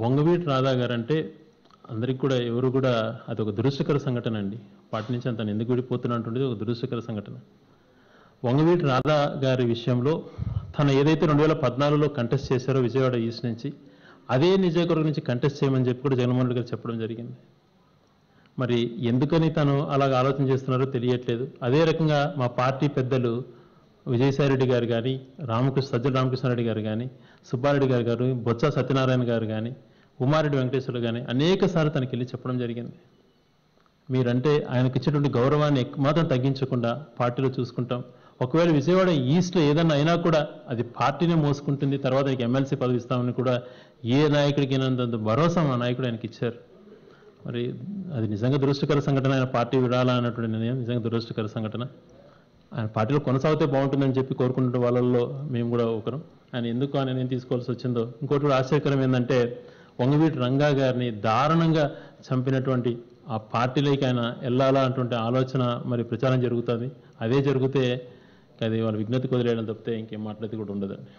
వంగవీటి రాధా గారు అంటే అందరికి కూడా ఎవరు కూడా అది ఒక దురదృష్టకర సంఘటన అండి. పాటి నుంచి అంత ఎందుకు విడిపోతున్నటువంటిది ఒక దురదృష్టకర సంఘటన. వంగవీటి రాధా గారి విషయంలో తను ఏదైతే రెండు వేల పద్నాలుగులో కంటెస్ట్ చేశారో విజయవాడ ఈస్ట్ నుంచి అదే నిజయకొరకు నుంచి కంటెస్ట్ చేయమని చెప్పి కూడా జగన్మోహన్ రెడ్డి గారు చెప్పడం జరిగింది. మరి ఎందుకని తను అలాగ ఆలోచన చేస్తున్నారో తెలియట్లేదు. అదే రకంగా మా పార్టీ పెద్దలు విజయసాయిరెడ్డి గారు కానీ రామకృష్ణ సజ్జల రామకృష్ణారెడ్డి గారు కానీ సుబ్బారెడ్డి గారు గారు బొత్స సత్యనారాయణ గారు కానీ ఉమారెడ్డి వెంకటేశ్వరుడు కానీ అనేక సార్లు తనకి వెళ్ళి చెప్పడం జరిగింది. మీరంటే ఆయనకి ఇచ్చేటువంటి గౌరవాన్ని మాత్రం తగ్గించకుండా పార్టీలో చూసుకుంటాం. ఒకవేళ విజయవాడ ఈస్ట్లో ఏదన్నా అయినా కూడా అది పార్టీనే మోసుకుంటుంది. తర్వాత ఆయనకి ఎమ్మెల్సీ పదవి ఇస్తామని కూడా ఏ నాయకుడికైనా భరోసా మా నాయకుడు ఆయనకి ఇచ్చారు. మరి అది నిజంగా దురదృష్టకర సంఘటన. ఆయన పార్టీ విడాలన్నటువంటి నిర్ణయం నిజంగా దురదృష్టకర సంఘటన. ఆయన పార్టీలో కొనసాగితే బాగుంటుందని చెప్పి కోరుకుంటున్న వాళ్ళల్లో మేము కూడా ఒకరు. ఆయన ఎందుకు ఆయన నేను తీసుకోవాల్సి వచ్చిందో ఇంకోటి కూడా ఆశ్చర్యకరం ఏంటంటే వంగవీటి రంగా గారిని దారుణంగా చంపినటువంటి ఆ పార్టీలోకి ఆయన వెళ్ళాలా అటువంటి ఆలోచన మరి ప్రచారం జరుగుతుంది. అదే జరిగితే అది వాళ్ళ విజ్ఞతకు వదిలేయడం తప్పితే ఇంకేం మాట్లాడేది కూడా ఉండదండి.